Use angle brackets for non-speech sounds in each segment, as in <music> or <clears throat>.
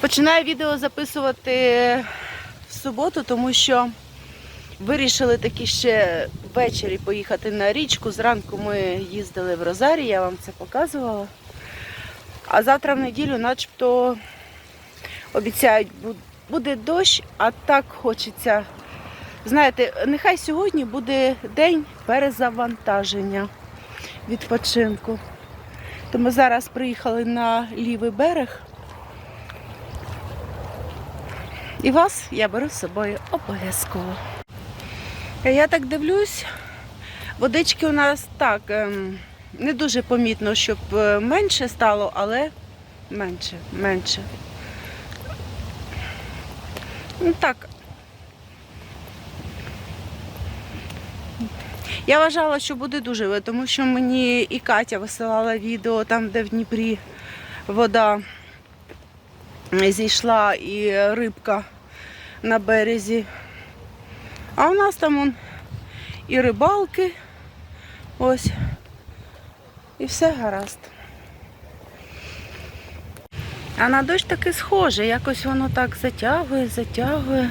Починаю відео записувати в суботу, тому що вирішили таки ще ввечері поїхати на річку. Зранку ми їздили в Розарі, я вам це показувала. А завтра в неділю, начебто, обіцяють, буде дощ, а так хочеться. Знаєте, нехай сьогодні буде день перезавантаження відпочинку. То ми зараз приїхали на лівий берег. І вас я беру з собою обов'язково. Я так дивлюсь, водички у нас так, ем, не дуже помітно, щоб е, менше стало, але менше, менше. Ну так. Я вважала, що буде дуже, тому що мені і Катя висилала відео там, де в Дніпрі вода зійшла і рибка на березі. А у нас там он і рибалки. Ось. І все гаразд. А на дощ таки схоже, якось воно так затягує, затягує.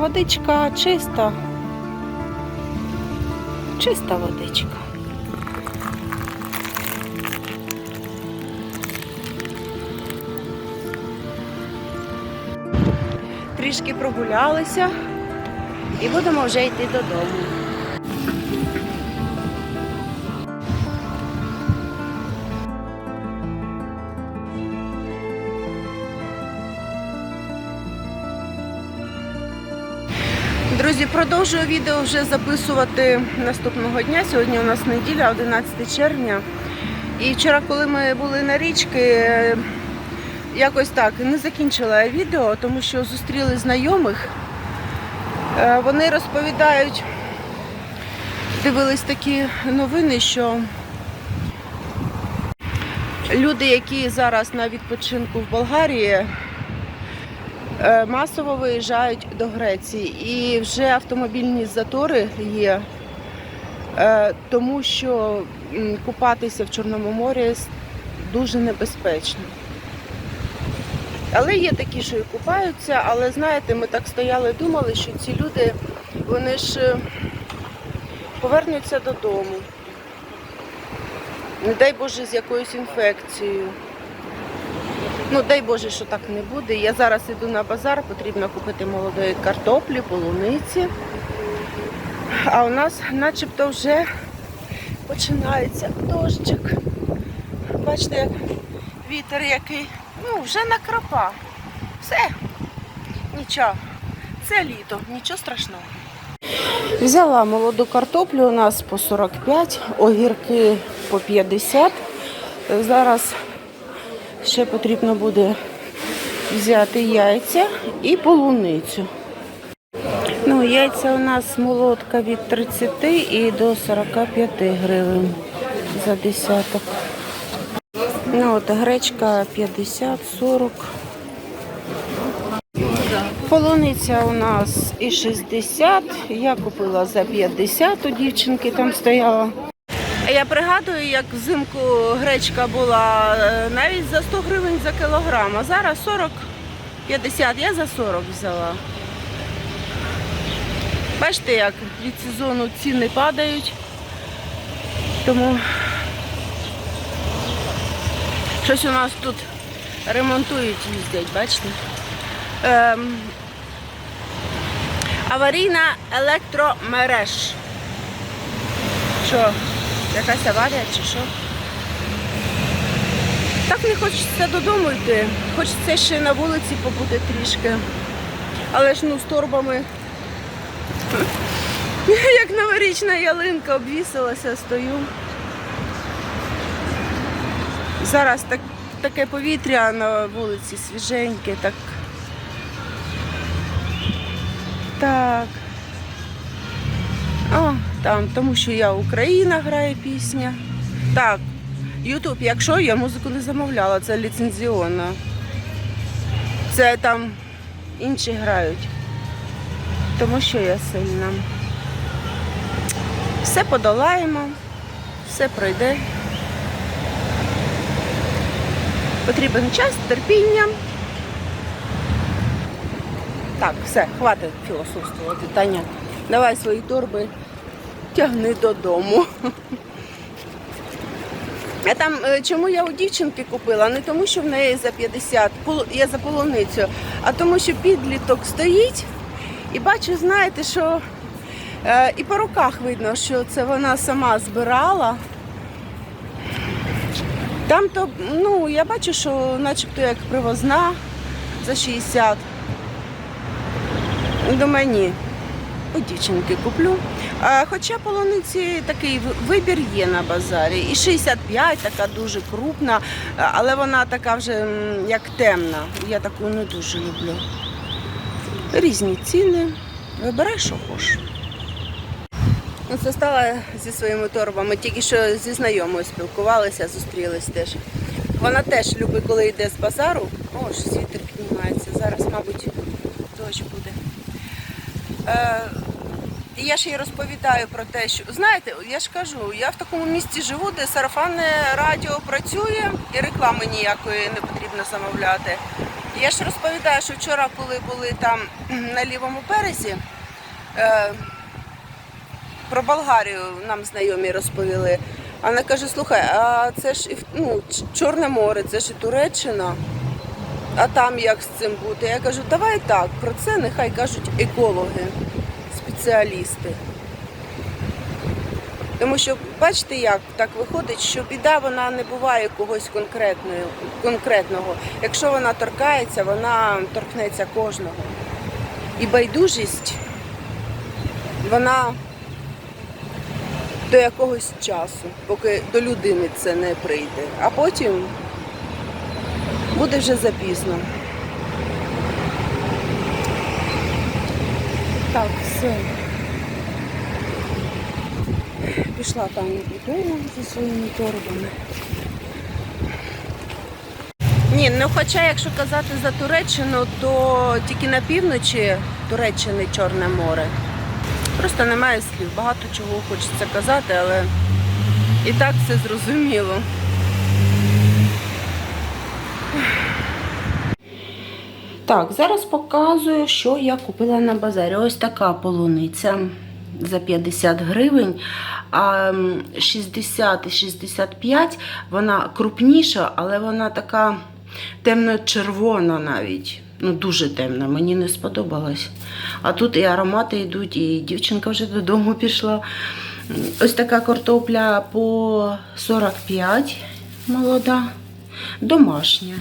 водичка чиста. Чиста водичка. Трішки прогулялися і будемо вже йти додому. Друзі, продовжую відео вже записувати наступного дня. Сьогодні у нас неділя, 11 червня. І вчора, коли ми були на річки, якось так не закінчила я відео, тому що зустріли знайомих. Е, Вони розповідають, дивились такі новини, що люди, які зараз на відпочинку в Болгарії, масово виїжджають до Греції. І вже автомобільні затори є, е, тому що купатися в Чорному морі дуже небезпечно. Але є такі, що і купаються, але знаєте, ми так стояли, думали, що ці люди, вони ж е, повернуться додому. Не дай Боже, з якоюсь інфекцією. Ну, дай Боже, що так не буде. Я зараз йду на базар, потрібно купити молодої картоплі, полуниці. А у нас начебто вже починається дощик. Бачите, як вітер який. Ну, вже накрапа. Все. Нічого. Це літо, нічого страшного. Взяла молоду картоплю у нас по 45, огірки по 50. Зараз ще потрібно буде взяти яйця і полуницю. Ну, яйця у нас молотка від 30 і до 45 гривень за десяток. Ну, от гречка 50-40. Полуниця у нас і 60. Я купила за 50 у дівчинки там стояла. Я пригадую, як взимку гречка була е, навіть за 100 гривень за кілограм, а зараз 40-50. Я за 40 взяла. Бачите, як від сезону ціни падають. Тому щось у нас тут ремонтують, їздять, бачите? Ем, аварійна електромереж. Що, якась аварія чи що? Так не хочеться додому йти. Хочеться ще на вулиці побути трішки. Але ж ну з торбами. <laughs> Як новорічна ялинка обвісилася, стою. Зараз так, таке повітря на вулиці свіженьке, так. Так. Там, тому що я Україна грає пісня. Так, Ютуб, якщо я музику не замовляла, це ліцензіонна. Це там інші грають. Тому що я сильна. Все подолаємо, все пройде. Потрібен час, терпіння. Так, все, хватить філософствувати, Таня. Давай свої торби тягни додому. А там е, чому я у дівчинки купила? Не тому, що в неї за 50, я за полуницю, а тому, що підліток стоїть і бачу, знаєте, що е, і по руках видно, що це вона сама збирала. Там то, ну, я бачу, що начебто як привозна за 60. Думаю, ні. У дівчинки куплю. А, хоча полуниці такий вибір є на базарі. І 65 така дуже крупна, але вона така вже як темна. Я таку не дуже люблю. Різні ціни. Вибирай, що хочеш. Оце стала зі своїми торбами, тільки що зі знайомою спілкувалися, зустрілись теж. Вона теж любить, коли йде з базару. О, ж вітер піднімається. Зараз, мабуть, дощ буде. Е, і я ж їй розповідаю про те, що знаєте, я ж кажу, я в такому місті живу, де сарафанне радіо працює і реклами ніякої не потрібно замовляти. Я ж розповідаю, що вчора, коли були там <clears throat> на лівому березі, е, про Болгарію нам знайомі розповіли. Вона каже, слухай, а це ж і ну, Чорне море, це ж і Туреччина. А там як з цим бути? Я кажу, давай так, про це нехай кажуть екологи, спеціалісти. Тому що бачите, як так виходить, що біда вона не буває когось конкретного. Якщо вона торкається, вона торкнеться кожного. І байдужість, вона до якогось часу, поки до людини це не прийде. А потім буде вже запізно. Так, все. Пішла там додому зі своїми торбами. Ні, ну хоча, якщо казати за Туреччину, то тільки на півночі Туреччини Чорне море. Просто немає слів. Багато чого хочеться казати, але і так все зрозуміло. Так, зараз показую, що я купила на базарі. Ось така полуниця за 50 гривень, а 60 і 65 вона крупніша, але вона така темно-червона навіть. Ну, дуже темна, мені не сподобалось. А тут і аромати йдуть, і дівчинка вже додому пішла. Ось така картопля по 45 молода, домашня.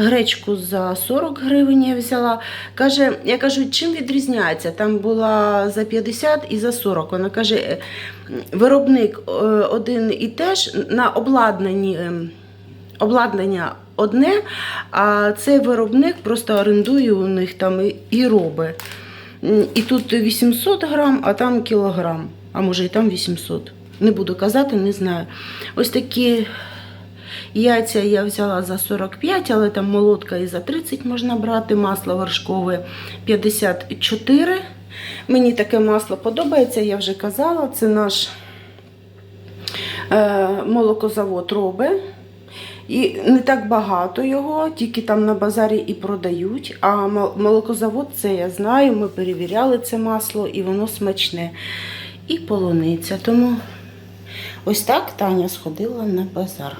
Гречку за 40 гривень я взяла. Каже, я кажу, чим відрізняється? Там була за 50 і за 40. Вона каже, «Е, виробник е, один і теж на обладнанні. ем, Обладнання одне, а цей виробник просто орендує у них там і, робить. І тут 800 грам, а там кілограм, а може і там 800. Не буду казати, не знаю. Ось такі Яйця я взяла за 45, але там молотка і за 30 можна брати. Масло вершкове 54. Мені таке масло подобається, я вже казала. Це наш е, молокозавод робить. І не так багато його, тільки там на базарі і продають. А молокозавод це я знаю, ми перевіряли це масло і воно смачне. І полуниця. Тому ось так Таня сходила на базар.